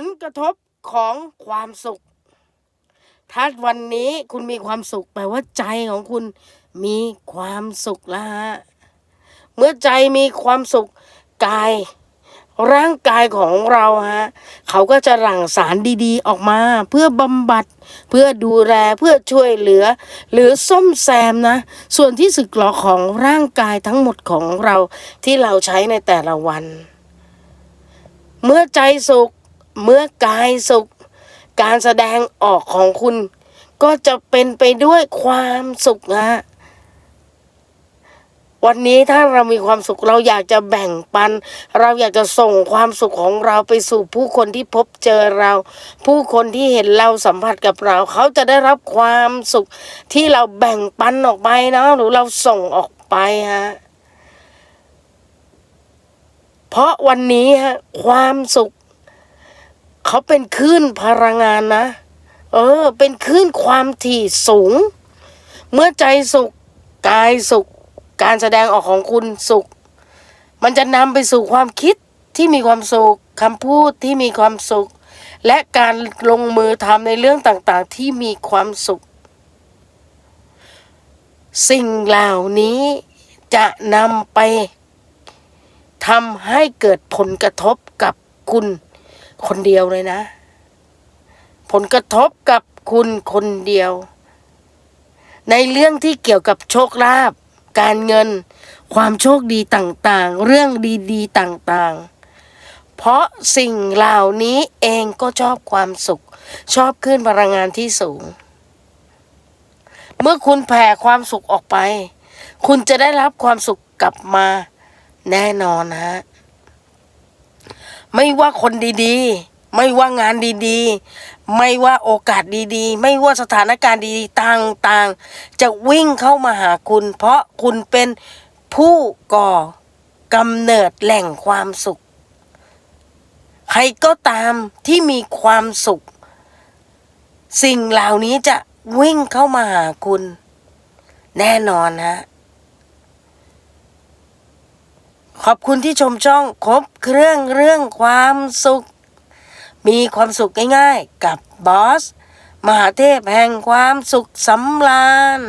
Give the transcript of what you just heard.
ลกระทบของความสุข ถ้าวันนี้คุณมีความสุขแปลว่าใจของคุณมีความสุขแล้วฮะ เมื่อใจมีความสุขกาย ร่างกายของเราฮะ เขาก็จะหลั่งสารดีๆ ออกมา เพื่อบำบัด เพื่อดูแลเพื่อช่วยเหลือ หรือซ่อมแซมนะ ส่วนที่สึกหรอของร่างกายทั้งหมดของเราที่เราใช้ในแต่ละวัน เมื่อใจสุข เมื่อกายสุข การแสดงออกของคุณ ก็จะเป็นไปด้วยความสุขฮะวันนี้ถ้าเรามีความสุขเราอยากจะแบ่งปัน เราอยากจะส่งความสุขของเราไปสู่ผู้คนที่พบเจอเรา ผู้คนที่เห็นเราสัมผัสกับเรา เขาจะได้รับความสุขที่เราแบ่งปันออกไปนะหรือเราส่งออกไปฮะเพราะวันนี้ฮะความสุข เขาเป็นคลื่นพลังงานนะ เออ เป็นคลื่นความถี่สูง เมื่อใจสุขกายสุข การแสดงออกของคุณสุข มันจะนำไปสู่ความคิดที่มีความสุขคำพูดที่มีความสุข และการลงมือทำในเรื่องต่างๆ ที่มีความสุข สิ่งเหล่านี้จะนำไปทำให้เกิดผลกระทบกับคุณ คนเดียวเลยนะ ผลกระทบกับคุณคนเดียว ในเรื่องที่เกี่ยวกับโชคลาภการเงิน ความโชคดีต่างๆ เรื่องดีๆต่างๆ เพราะสิ่งเหล่านี้เองก็ชอบความสุข ชอบขึ้นพลังงานที่สูง เมื่อคุณแผ่ความสุขออกไป คุณจะได้รับความสุขกลับมาแน่นอนฮะ ไม่ว่าคนดีๆ ไม่ว่างานดีๆ ไม่ว่าโอกาสดีๆ ไม่ว่าสถานการณ์ดีๆต่างๆ จะวิ่งเข้ามาหาคุณ เพราะคุณเป็นผู้ก่อกำเนิดแหล่งความสุข ใครก็ตามที่มีความสุข สิ่งเหล่านี้จะวิ่งเข้ามาหาคุณ แน่นอนฮะ ขอบคุณที่ชมช่องครบเครื่องเรื่องความสุข มีความสุขง่ายๆกับบอส มหาเทพแห่งความสุขสำราญ